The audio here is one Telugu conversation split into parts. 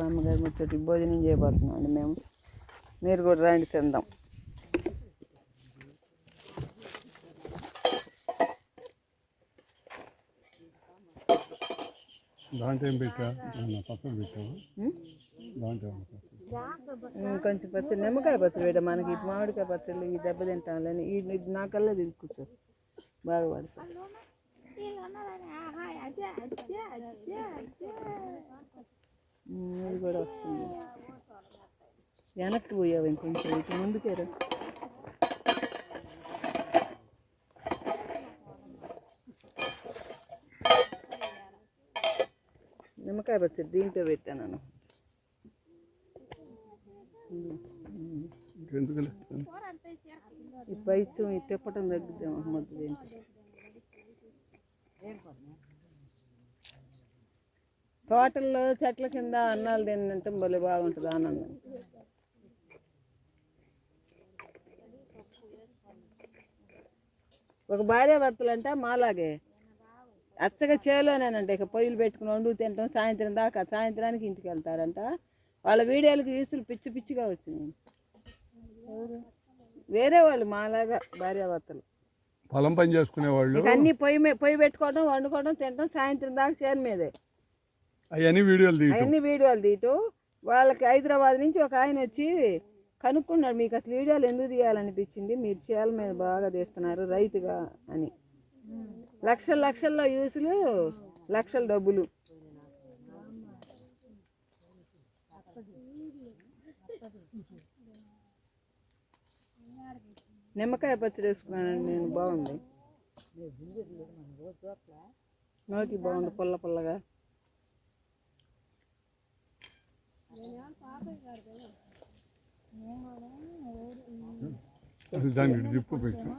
అమ్మగారి ముచ్చటి భోజనం చేయబోతున్నాం అండి మేము మీరు కూడా రండి తిందాం దాంట్లో ఏం పెట్టా నా పక్కన పెట్టావు ఉం? దాంట్లో కొంచెం పచ్చడి నిమ్మకాయ పచ్చడి వేయడం మనకి మామిడికాయ పచ్చళ్ళు ఈ దెబ్బ తింటాంలని ఈ ఇది నాకల్లా తిరిగి కూర్చో బాగా పడుతుంది ఇది కూడా వస్తుంది. వెనక్కి పోయావు ఇంకొంచెం ఇటు ముందుకేరా నిమ్మకాయ పచ్చడి దీంట్లో పెట్టాను ఈ పైచం ఈ తిప్పటం తగ్గుద్దాం తోటల్లో చెట్ల కింద అన్నాలు తినంటే భలే బాగుంటుంది ఆనందం. ఒక భార్య భర్తలు అంటే మాలాగే. అచ్చగా చేలోనేనంట ఇక పొయ్యిలు పెట్టుకుని వండు తింటాం సాయంత్రం దాకా సాయంత్రానికి ఇంటికి వెళ్తారంట. వాళ్ళ వీడియోలకు యూసులు పిచ్చి పిచ్చిగా వచ్చినాయి. ఎవరు వేరే వాళ్ళు మాలాగా భార్యాభర్తలు పొలం పని చేసుకునే వాళ్ళు అన్ని పొయ్యి పొయ్యి పెట్టుకోవడం వండుకోవడం తినడం సాయంత్రం దాకా చేను మీదే. అవన్నీ వీడియోలు తీయటం. అవన్నీ వీడియోలు తీయటం. వాళ్ళకి హైదరాబాద్ నుంచి ఒక ఆయన వచ్చి కనుక్కున్నాడు మీకు అసలు వీడియోలు ఎందుకు తీయాలనిపించింది? మీరు చేల మీద బాగా తీస్తున్నారు రైతుగా అని. లక్షల లక్షల్లో యూసులు లక్షల డబ్బులు. నిమ్మకాయ పచ్చడి వేసుకున్నానండి నేను బాగుంది. నోటి బాగుంది పుల్ల పుల్లగా అది దాన్ని పెట్టు.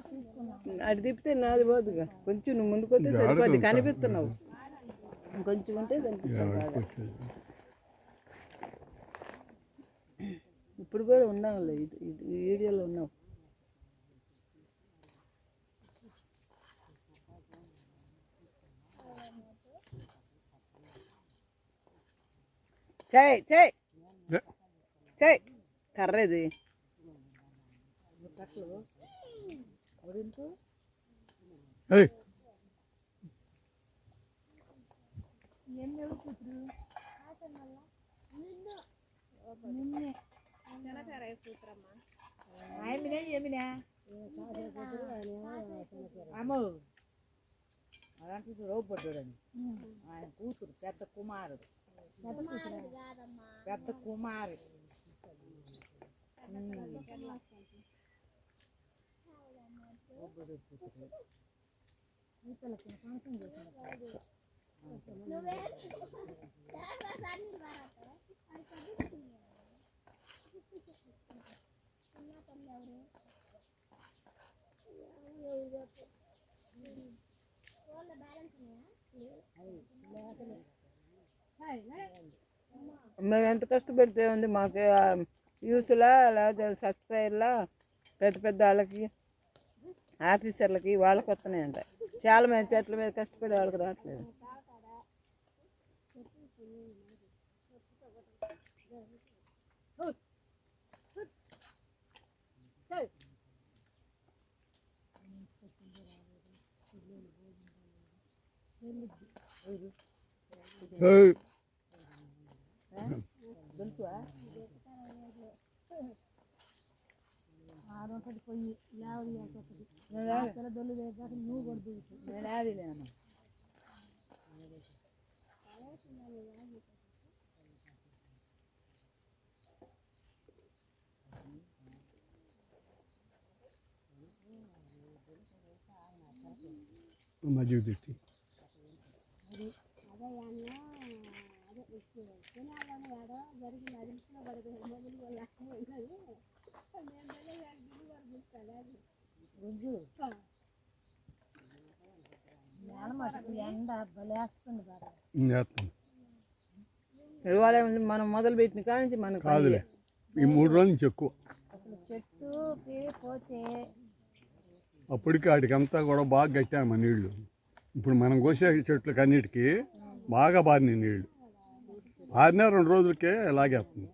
అటు తిప్పితే నాది పోదుగా. కొంచెం నువ్వు ముందుకు వస్తే సరిపోద్ది. కనిపిస్తున్నావు. కొంచెం ఉంటే కనిపిస్తావు. ఇప్పుడు కూడా ఉన్నావులే. ఇది వీడియోలో ఉన్నావు. చేయి. చేయి. కర్ర ఇది అమ్మో. అలాంటి రోపడ్డాడని ఆయన కూతురు పెద్ద కుమారుడు. పెద్ద కుమారి. నువ్వే. మేము ఎంత కష్టపడితే ఉంది మాకు యూస్లా లేకపోతే సబ్స్క్రైబర్లా పెద్ద పెద్ద వాళ్ళకి ఆఫీసర్లకి వాళ్ళకి వస్తున్నాయంట. చాలా మంది చెట్ల మీద కష్టపడే వాళ్ళకి రావట్లేదు. ಆರೊಂಟದ ಕೊಯ್ಯಿ ಯಾವ್ದು ಯಾಕೆ ಆತರ ದೊಲ್ಲು ಬೇಕಾದ್ರೆ ನೀವು ಬರ್ದು ಯಾವ್ದಿಲ್ಲ ನಾನು मौजूद थी ఇవాళ మనం మొదలు పెట్టిన కాడ నుంచి మనకు కాదులే. ఈ మూడు రోజుల నుంచి ఎక్కువ. అప్పటికి వాటికంతా కూడా బాగా కట్టాము నీళ్ళు. ఇప్పుడు మనం కోసే చెట్లకి అన్నిటికీ బాగా బారినాయి నీళ్ళు. ఆరిన రెండు రోజులకే లాగేస్తుంది.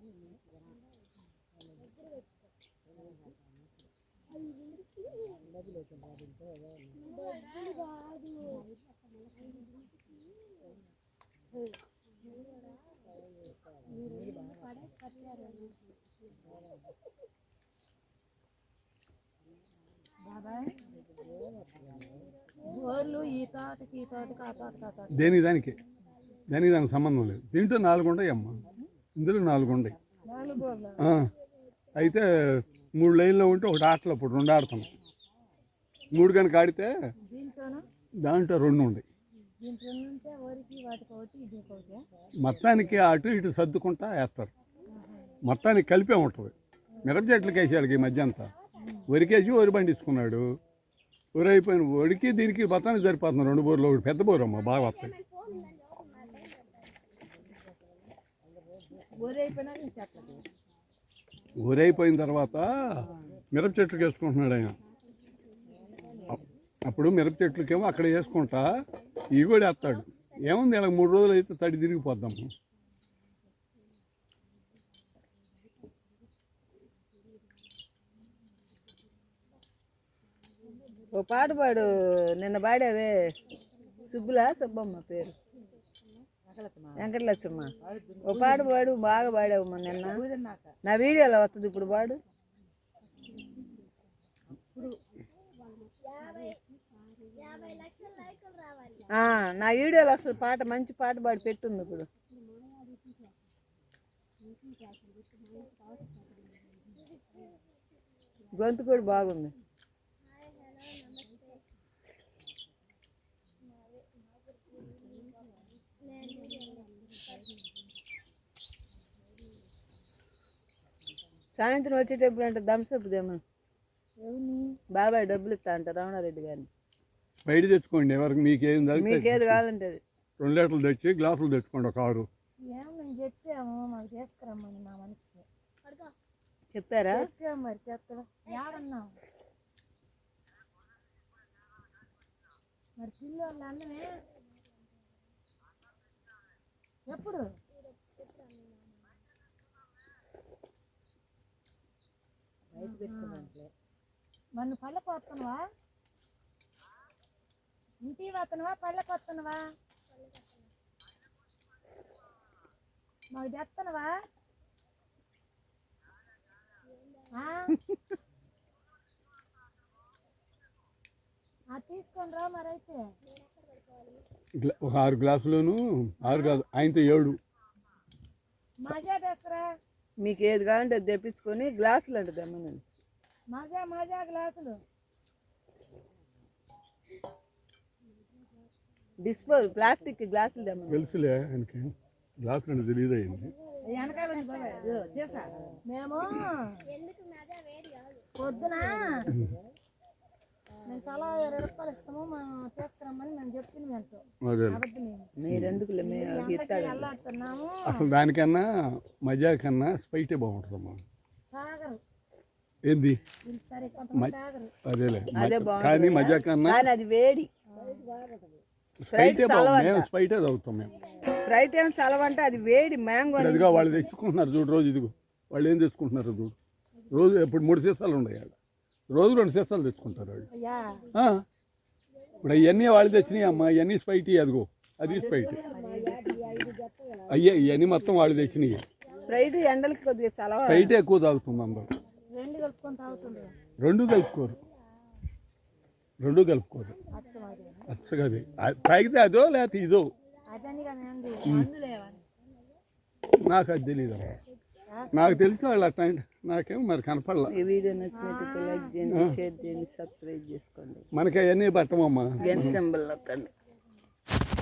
తోటకి దేనికి దానికి? దానికి సంబంధం లేదు. దీంట్లో నాలుగు ఉంటాయి అమ్మ. ఇందులో నాలుగు ఉంటాయి. ఆ, అయితే మూడు లైన్లో ఉంటే ఒకటి ఆటలో ఇప్పుడు రెండు ఆడుతున్నాం మూడు కనుక ఆడితే దాంట్లో రెండు ఉన్నాయి మొత్తానికి అటు ఇటు సర్దుకుంటా వేస్తారు. మొత్తానికి కలిపే ఉంటుంది. మిరప చెట్లకి వేసేయాలి ఈ మధ్య అంతా. వరికేసి వరి పండించుకున్నాడు. ఊరైపోయిన ఒడికి దీనికి బతానికి సరిపోతుంది. రెండు బోర్లు ఒకటి. పెద్ద బోరు అమ్మ బాగా వస్తాయి. ఊరైపోయిన అయిపోయిన తర్వాత మిరప చెట్లు వేసుకుంటున్నాడు ఆయన. అప్- అప్పుడు మిరప చెట్లకేమో అక్కడ వేసుకుంటా ఇవి కూడా వేస్తాడు. ఏముంది ఇలా మూడు రోజులు అయితే తడి తిరిగిపోద్దాము ఓ పాట పాడు. నిన్న పాడావే. సుబ్బులా సుబ్బమ్మ పేరు. వెంకటలక్ష్మ. ఓ పాట పాడు బాగా పాడావు మొన్న నిన్న. నా వీడియోలో వస్తుంది ఇప్పుడు పాడు. నా వీడియోలో వస్తుంది? పాట మంచి పాట పాడి పెట్టుంది ఇప్పుడు. గొంతు కూడా బాగుంది. సాయంత్రం వచ్చేటప్పుడు అంటే థమ్స్అప్ దేమో. బాబాయ్ డబ్బులు ఇస్తా అంట రమణారెడ్డి గారిని. బయట తెచ్చుకోండి ఎవరికి మీకేం మీకేది కావాలంటే అది రెండు లీటర్లు తెచ్చి గ్లాసులు తెచ్చుకోండి ఒక ఆరు. చెప్పారా? మరి చేస్తా ఏడన్నాం. మరి పిల్లలు అన్నమే. ఎప్పుడు? మన పళ్ళకు వస్తున్నావా ఇంటికి వస్తున్నావా పళ్ళకు వస్తున్నావా మాకు తెస్తున్నావా ఆ? ఆ, తీసుకొని రా మరైతే. ఒక ఆరు గ్లాసులోను ఆరు కాదు ఆయనతో ఏడు. మీకు ఏది కావాలంటే అది తెప్పించుకొని గ్లాసులు అంటే తెమ్మనండి. మజా మజా గ్లాసులు. డిస్పోజ్ ప్లాస్టిక్ గ్లాసులు తెమ్మనండి తెలుసులే ఆయనకి. గ్లాసులు అంటే తెలియదు అయింది వెనకాల మేము పొద్దున? మేము తలా ఇరవై రూపాయలు ఇస్తాము మేము తీసుకురమ్మని మేము చెప్పింది ఎంతో అసలు దానికన్నా మజా కన్నా స్పైటే బాగుంటుందమ్మా. ఏంది? అదేలే. కానీ మజా కన్నా కానీ అది వేడి. స్పైటే మేము స్పైటే తాగుతాం మేము. స్ప్రైట్ ఏం చలవంటే అది వేడి మ్యాంగో అదిగో వాళ్ళు తెచ్చుకుంటున్నారు చూడు రోజు ఇదిగో. వాళ్ళు ఏం తెచ్చుకుంటున్నారు చూడు. రోజు ఇప్పుడు మూడు సీసాలు ఉన్నాయి రోజు రెండు సీసాలు తెచ్చుకుంటారు వాళ్ళు. ఇప్పుడు అవన్నీ వాళ్ళు తెచ్చినాయి అమ్మా. ఇవన్నీ స్పైటీ అదిగో. అది స్పైటీ అయ్యే ఇవన్నీ మొత్తం వాళ్ళు తెచ్చినాయి. స్ప్రైట్ ఎండలకి కొద్దిగా చలవ స్పైటే ఎక్కువ తాగుతుంది అందరూ కలుపుకొని రెండు కలుపుకోరు. రెండు కలుపుకోరు. అచ్చగా తాగితే అదో లేకపోతే ఇదో. నాకు అది తెలియదు నాకు తెలిసి వాళ్ళు అట్లా నాకేమో మరి కనపడలా. ఈ వీడియో నచ్చినట్టు లైక్ చేయండి షేర్ చేయండి సబ్స్క్రైబ్ చేసుకోండి. మనకి అవన్నీ పట్టమమ్మా. సింబల్ నొక్కండి.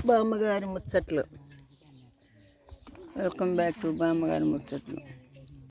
బామ్మగారి ముచ్చట్లు. వెల్కమ్ బ్యాక్ టు బామ్మగారి ముచ్చట్లు.